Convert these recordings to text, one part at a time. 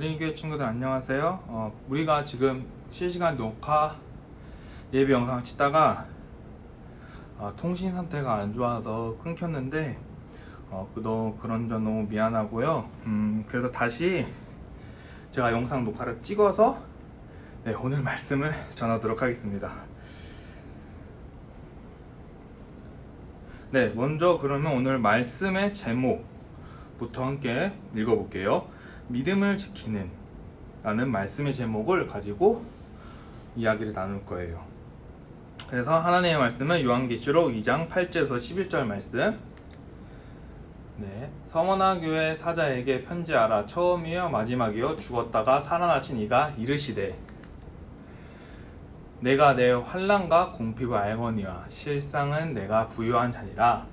어, 어린이교회 친구들 안녕하세요. 어, 우리가 지금 실시간 녹화 예배 영상을 찍다가 어, 통신 상태가 안 좋아서 끊겼는데 어, 그도 그런 점 너무 미안하고요. 음, 그래서 다시 제가 영상 녹화를 찍어서 네, 오늘 말씀을 전하도록 하겠습니다. 네, 먼저 그러면 오늘 말씀의 제목부터 함께 읽어볼게요. 믿음을 지키는 라는 말씀의 제목을 가지고 이야기를 나눌 거예요. 그래서 하나님의 말씀은 요한계시록 2장 8절에서 11절 말씀. 네, 서머나 교회 사자에게 편지하라. 처음이요 마지막이요 죽었다가 살아나신 이가 이르시되 내가 내 환란과 공핍을 알거니와 실상은 내가 부유한 자니라.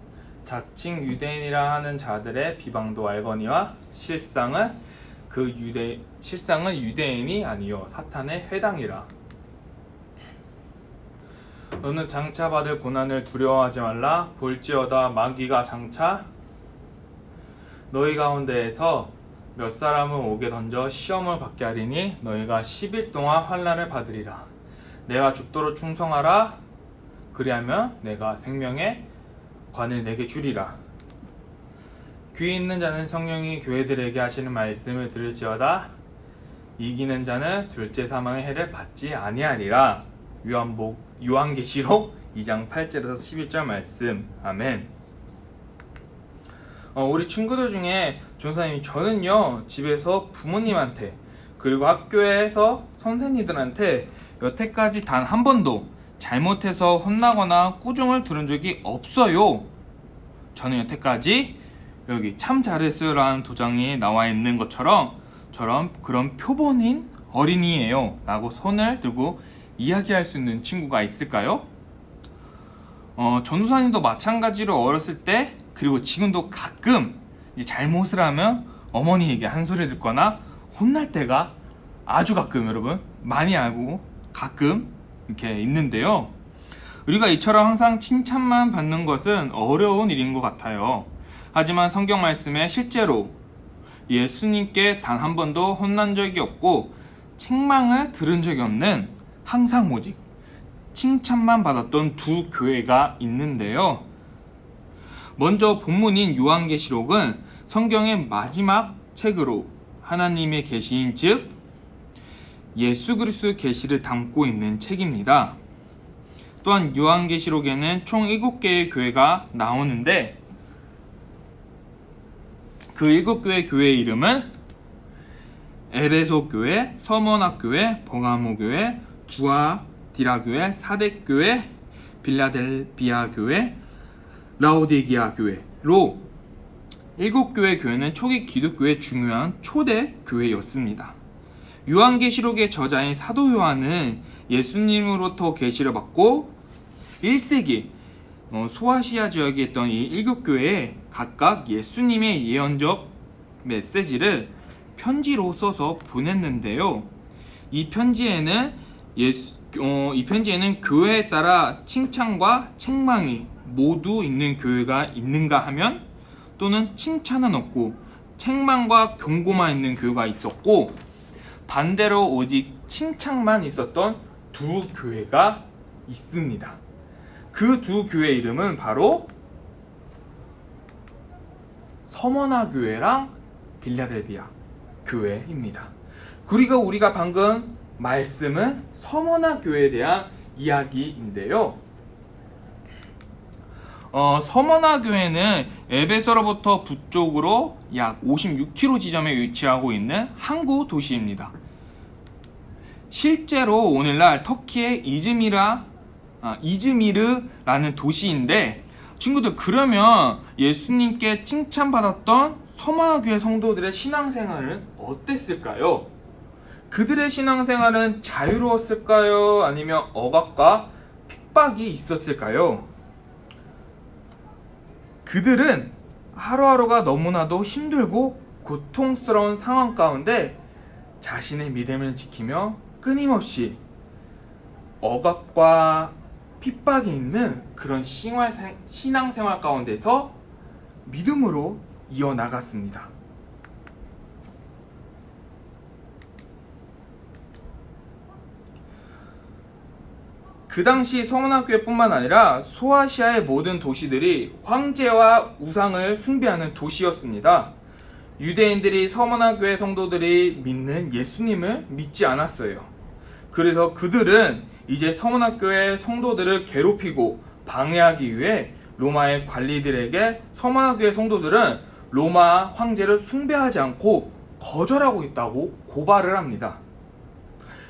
자칭 유대인이라 하는 자들의 비방도 알거니와 실상은 그 유대 실상은 유대인이 아니요 사탄의 회당이라. 너는 장차 받을 고난을 두려워하지 말라. 볼지어다 마귀가 장차 너희 가운데에서 몇 사람을 오게 던져 시험을 받게 하리니 너희가 10일 동안 환란을 받으리라. 내가 죽도록 충성하라. 그리하면 내가 생명의 관을 내게 주리라. 귀 있는 자는 성령이 교회들에게 하시는 말씀을 들을지어다. 이기는 자는 둘째 사망의 해를 받지 아니하리라. 요한복 요한계시록 2장 8절에서 11절 말씀. 아멘. 어, 우리 친구들 중에 전사님이 저는요 집에서 부모님한테 그리고 학교에서 선생님들한테 여태까지 단 한 번도 잘못해서 혼나거나 꾸중을 들은 적이 없어요. 저는 여태까지 여기 참 잘했어요라는 도장이 나와 있는 것처럼 저런 그런 표본인 어린이에요. 라고 손을 들고 이야기할 수 있는 친구가 있을까요? 어, 전우사님도 마찬가지로 어렸을 때 그리고 지금도 가끔 잘못을 하면 어머니에게 한 소리 듣거나 혼날 때가 아주 가끔 여러분 많이 알고 가끔 이렇게 있는데요. 우리가 이처럼 항상 칭찬만 받는 것은 어려운 일인 것 같아요. 하지만 성경 말씀에 실제로 예수님께 단 한 번도 혼난 적이 없고 책망을 들은 적이 없는 항상 오직 칭찬만 받았던 두 교회가 있는데요. 먼저 본문인 요한계시록은 성경의 마지막 책으로 하나님의 계시인 즉 예수 그리스도의 계시를 담고 있는 책입니다. 또한 요한계시록에는 총 7개의 교회가 나오는데 그 7교회 교회의 이름은 에베소 교회, 서머나 교회, 버가모 교회, 두아디라 교회, 사덱 교회, 빌라델비아 교회, 라오디게아 교회로 일곱 교회 교회는 초기 기독교의 중요한 초대 교회였습니다. 요한계시록의 저자인 사도 요한은 예수님으로부터 계시를 받고 1세기 어, 소아시아 지역에 있던 이 일곱 교회에 각각 예수님의 예언적 메시지를 편지로 써서 보냈는데요. 이 편지에는 예수, 어, 이 편지에는 교회에 따라 칭찬과 책망이 모두 있는 교회가 있는가 하면 또는 칭찬은 없고 책망과 경고만 있는 교회가 있었고 반대로 오직 칭찬만 있었던 두 교회가 있습니다. 그 두 교회 이름은 바로 서머나 교회랑 빌라델비아 교회입니다. 그리고 우리가 방금 말씀은 서머나 교회에 대한 이야기인데요. 어, 서머나 교회는 에베소로부터 북쪽으로 약 56km 지점에 위치하고 있는 항구 도시입니다. 실제로 오늘날 터키의 이즈미라 아, 이즈미르라는 도시인데 친구들 그러면 예수님께 칭찬받았던 서머나 교회 성도들의 신앙생활은 어땠을까요? 그들의 신앙생활은 자유로웠을까요? 아니면 억압과 핍박이 있었을까요? 그들은 하루하루가 너무나도 힘들고 고통스러운 상황 가운데 자신의 믿음을 지키며 끊임없이 억압과 핍박이 있는 그런 신앙생활 가운데서 믿음으로 이어나갔습니다. 그 당시 서문학교뿐만 아니라 소아시아의 모든 도시들이 황제와 우상을 숭배하는 도시였습니다. 유대인들이 서문학교의 성도들이 믿는 예수님을 믿지 않았어요. 그래서 그들은 이제 서문학교의 성도들을 괴롭히고 방해하기 위해 로마의 관리들에게 서문학교의 성도들은 로마 황제를 숭배하지 않고 거절하고 있다고 고발을 합니다.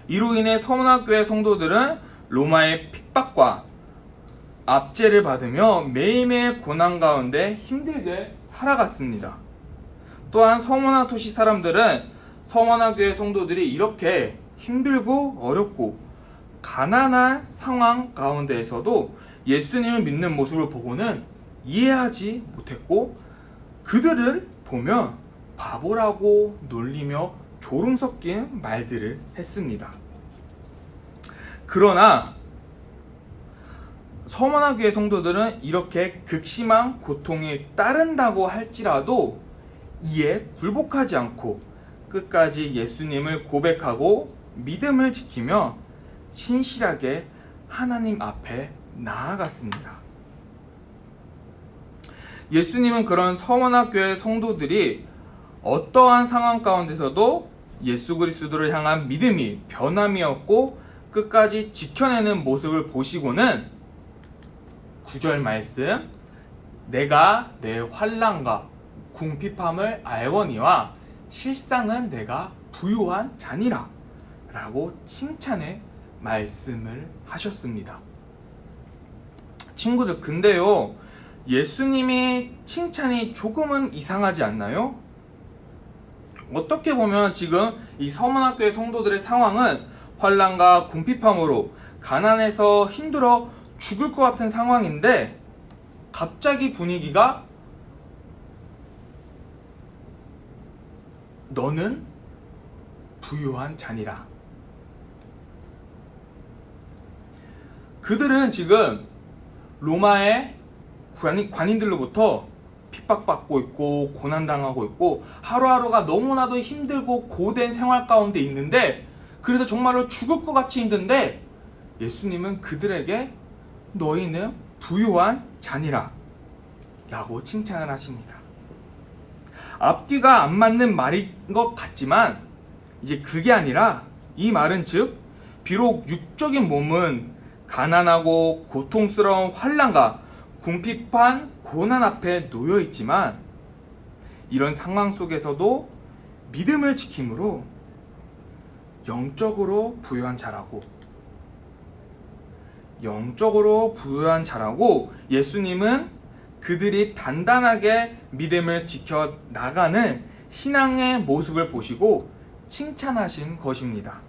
이로 인해 서문학교의 성도들은 로마의 핍박과 압제를 받으며 매일매일 고난 가운데 힘들게 살아갔습니다. 또한 서머나 도시 사람들은 교회 성도들이 이렇게 힘들고 어렵고 가난한 상황 가운데에서도 예수님을 믿는 모습을 보고는 이해하지 못했고 그들을 보면 바보라고 놀리며 조롱 섞인 말들을 했습니다. 그러나 서머나 교회 성도들은 이렇게 극심한 고통이 따른다고 할지라도 이에 굴복하지 않고 끝까지 예수님을 고백하고 믿음을 지키며 신실하게 하나님 앞에 나아갔습니다. 예수님은 그런 서머나교회 성도들이 어떠한 상황 가운데서도 예수 그리스도를 향한 믿음이 변함이 없고 끝까지 지켜내는 모습을 보시고는 구절 말씀 내가 내 환란과 궁핍함을 알거니와 실상은 내가 부유한 자니라 라고 칭찬의 말씀을 하셨습니다. 친구들 근데요 예수님의 칭찬이 조금은 이상하지 않나요? 어떻게 보면 지금 이 서문학교의 성도들의 상황은 환란과 궁핍함으로 가난해서 힘들어 죽을 것 같은 상황인데 갑자기 분위기가 너는 부유한 자니라. 그들은 지금 로마의 관인, 관인 들로부터 핍박받고 있고 고난당하고 있고 하루하루가 너무나도 힘들고 고된 생활 가운데 있는데 그래도 정말로 죽을 것 같이 힘든데 예수님은 그들에게 너희는 부유한 자니라 라고 칭찬을 하십니다. 앞뒤가 안 맞는 말인 것 같지만 이제 그게 아니라 이 말은 즉 비록 육적인 몸은 가난하고 고통스러운 환란과 궁핍한 고난 앞에 놓여 있지만 이런 상황 속에서도 믿음을 지킴으로 영적으로 부유한 자라고 영적으로 부유한 자라고 예수님은 그들이 단단하게 믿음을 지켜 나가는 신앙의 모습을 보시고 칭찬하신 것입니다.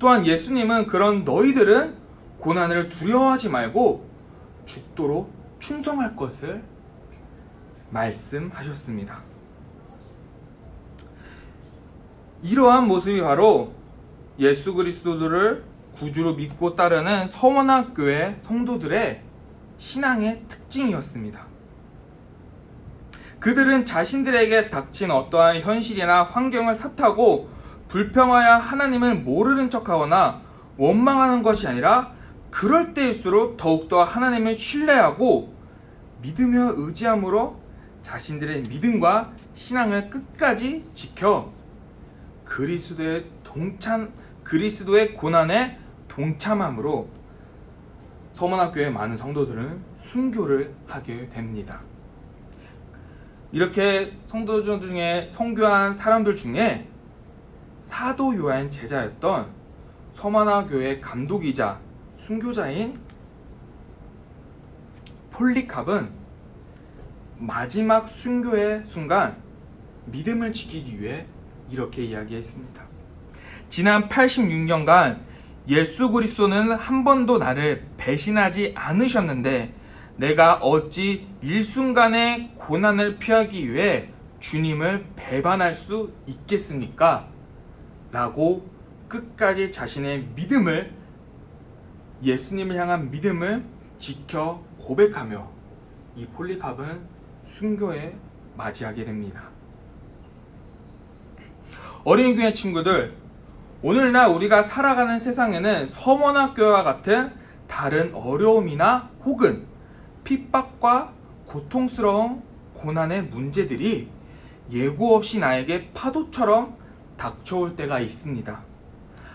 또한 예수님은 그런 너희들은 고난을 두려워하지 말고 죽도록 충성할 것을 말씀하셨습니다. 이러한 모습이 바로 예수 그리스도를 구주로 믿고 따르는 서원학 교회 성도들의 신앙의 특징이었습니다. 그들은 자신들에게 닥친 어떠한 현실이나 환경을 탓하고 불평하여 하나님을 모르는 척하거나 원망하는 것이 아니라 그럴 때일수록 더욱더 하나님을 신뢰하고 믿으며 의지함으로 자신들의 믿음과 신앙을 끝까지 지켜 그리스도의 동참 그리스도의 고난에 동참함으로 서문학교의 많은 성도들은 순교를 하게 됩니다. 이렇게 성도들 중에 성교한 사람들 중에 사도 요한 제자였던 서만화 교회 감독이자 순교자인 폴리캅은 마지막 순교의 순간 믿음을 지키기 위해 이렇게 이야기했습니다. 지난 86년간 예수 그리스도는 한 번도 나를 배신하지 않으셨는데 내가 어찌 일순간의 고난을 피하기 위해 주님을 배반할 수 있겠습니까? 라고 끝까지 자신의 믿음을 예수님을 향한 믿음을 지켜 고백하며 이 폴리캅은 순교에 맞이하게 됩니다. 어린이 교회 친구들, 오늘날 우리가 살아가는 세상에는 서머학교와 같은 다른 어려움이나 혹은 핍박과 고통스러운 고난의 문제들이 예고 없이 나에게 파도처럼 닥쳐올 때가 있습니다.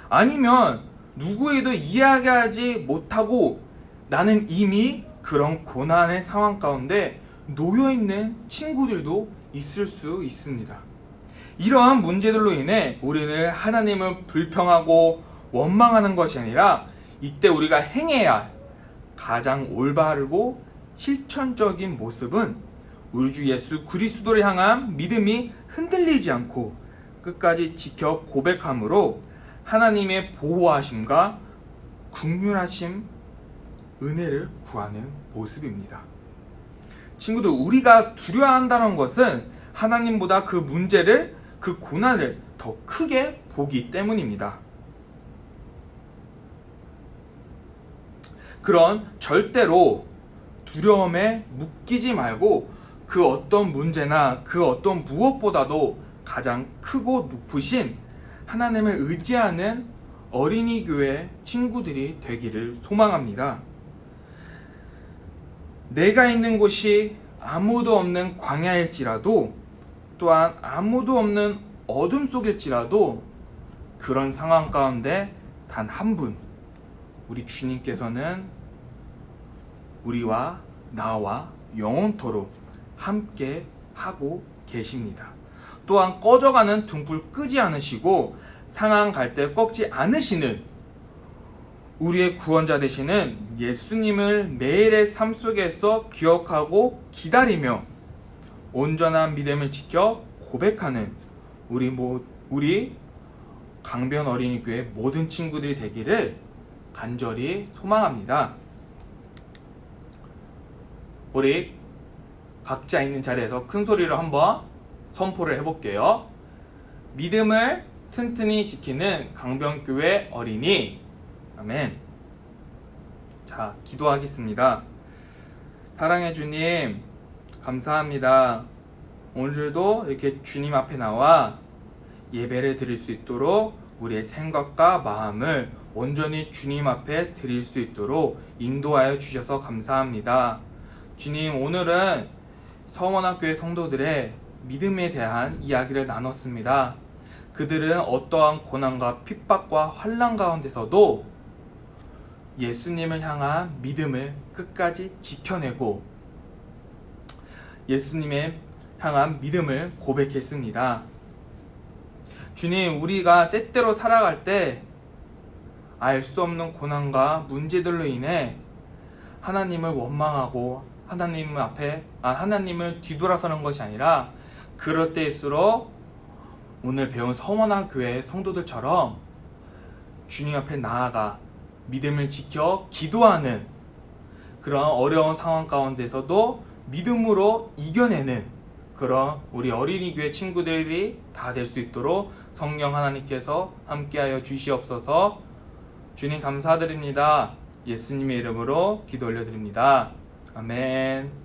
아니면 누구에도 이야기하지 못하고 나는 이미 그런 고난의 상황 가운데 놓여 있는 친구들도 있을 수 있습니다. 이러한 문제들로 인해 우리는 하나님을 불평하고 원망하는 것이 아니라 이때 우리가 행해야 할 가장 올바르고 실천적인 모습은 우리 주 예수 그리스도를 향한 믿음이 흔들리지 않고 끝까지 지켜 고백함으로 하나님의 보호하심과 국률하심 은혜를 구하는 모습입니다. 친구들 우리가 두려워한다는 것은 하나님보다 그 문제를 그 고난을 더 크게 보기 때문입니다. 그런 절대로 두려움에 묶이지 말고 그 어떤 문제나 그 어떤 무엇보다도 가장 크고 높으신 하나님을 의지하는 어린이 교회 친구들이 되기를 소망합니다. 내가 있는 곳이 아무도 없는 광야일지라도 또한 아무도 없는 어둠 속일지라도 그런 상황 가운데 단 한 분, 우리 주님께서는 우리와 나와 영원토록 함께 하고 계십니다. 또한 꺼져가는 등불 끄지 않으시고 상황 갈 때 꺾지 않으시는 우리의 구원자 되시는 예수님을 매일의 삶 속에서 기억하고 기다리며 온전한 믿음을 지켜 고백하는 우리 모 우리 강변 어린이 교회 모든 친구들이 되기를 간절히 소망합니다. 우리 각자 있는 자리에서 큰 소리로 한번 선포를 해볼게요. 믿음을 튼튼히 지키는 강변교회 어린이. 아멘. 자, 기도하겠습니다. 사랑해 주님, 감사합니다. 오늘도 이렇게 주님 앞에 나와 예배를 드릴 수 있도록 우리의 생각과 마음을 온전히 주님 앞에 드릴 수 있도록 인도하여 주셔서 감사합니다. 주님, 오늘은 서원학교의 성도들의 믿음에 대한 이야기를 나눴습니다. 그들은 어떠한 고난과 핍박과 환란 가운데서도 예수님을 향한 믿음을 끝까지 지켜내고 예수님의 향한 믿음을 고백했습니다. 주님, 우리가 때때로 살아갈 때 알 수 없는 고난과 문제들로 인해 하나님을 원망하고 하나님 앞에 아 하나님을 뒤돌아서는 것이 아니라 그럴 때일수록 오늘 배운 서원한 교회 성도들처럼 주님 앞에 나아가 믿음을 지켜 기도하는 그런 어려운 상황 가운데서도 믿음으로 이겨내는 그런 우리 어린이 교회 친구들이 다 될 수 있도록 성령 하나님께서 함께하여 주시옵소서 주님 감사드립니다. 예수님의 이름으로 기도 올려드립니다. 아멘.